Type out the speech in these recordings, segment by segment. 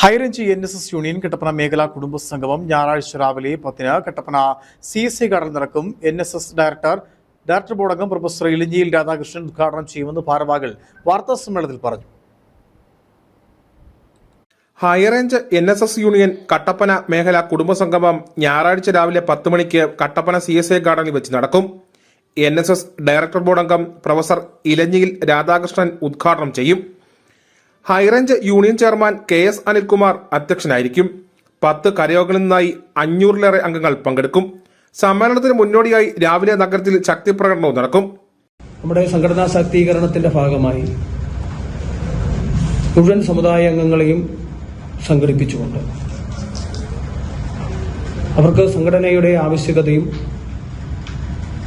High range N S S union Kattappana മേഖലാ കുടുംബ സംഗമം ഞായറാഴ്ച രാവിലെ പത്തിന് കട്ടപ്പന സി ഐ ഗാർഡൻ നടക്കും. N S S director director ബോർഡംഗം professor ഇലഞ്ഞിയിൽ Radhakrishnan ഉദ്ഘാടനം ചെയ്യുമെന്ന് ഭാരവാഹികൾ വാർത്താ സമ്മേളനത്തിൽ പറഞ്ഞു. High range N S S union Kattappana മേഖല കുടുംബസംഗമം ഞായറാഴ്ച രാവിലെ പത്ത് മണിക്ക് കട്ടപ്പന സി എസ് എ ഗാർഡനിൽ വെച്ച് നടക്കും. എൻ എസ് എസ് ഡയറക്ടർ ബോർഡംഗം പ്രൊഫസർ ഇലഞ്ഞിയിൽ രാധാകൃഷ്ണൻ ഉദ്ഘാടനം ചെയ്യും. High range union chairman K S Anilkumar അധ്യക്ഷനായിരിക്കും. പത്ത് കരയോഗങ്ങളിൽ നിന്നായി അഞ്ഞൂറിലേറെ അംഗങ്ങൾ പങ്കെടുക്കും. സമ്മേളനത്തിന് മുന്നോടിയായി രാവിലെ നഗരത്തിൽ ശക്തി പ്രകടനവും നടക്കും. നമ്മുടെ സംഘടനാ ശാക്തീകരണത്തിന്റെ ഭാഗമായി മുഴുവൻ സമുദായ അംഗങ്ങളെയും സംഘടിപ്പിച്ചുകൊണ്ട് അവർക്ക് സംഘടനയുടെ ആവശ്യകതയും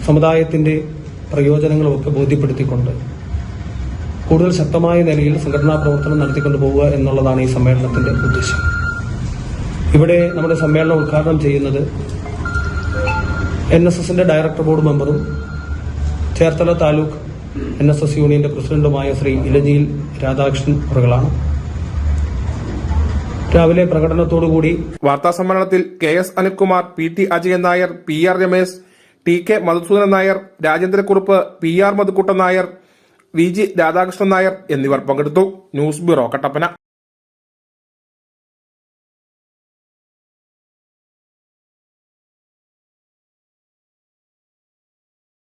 സമുദായത്തിന്റെ പ്രയോജനങ്ങളും ഒക്കെ ബോധ്യപ്പെടുത്തിക്കൊണ്ട് കൂടുതൽ ശക്തമായ നിലയിൽ സംഘടനാ പ്രവർത്തനം നടത്തിക്കൊണ്ടു പോവുക എന്നുള്ളതാണ് ഈ സമ്മേളനത്തിന്റെ ഉദ്ദേശം. ഇവിടെ നമ്മുടെ സമ്മേളനം ഉദ്ഘാടനം ചെയ്യുന്നത് എൻ എസ് എസിന്റെ ഡയറക്ടർ ബോർഡ് മെമ്പറും Cherthala taluk N S S യൂണിയന്റെ പ്രസിഡന്റുമായ ശ്രീ ഇലഞ്ഞിയിൽ രാധാകൃഷ്ണൻ അവറുകളാണ്. രാവിലെ പ്രകടനത്തോടുകൂടി വാർത്താ സമ്മേളനത്തിൽ K S Anilkumar P T Ajayan Nair P R Ramesh T K Madhusoodanan Nair Rajendra Kurup P R Madhukuttan Nair V G Radhakrishnan Nair എന്നിവർ പങ്കെടുത്തു. News bureau Kattappana.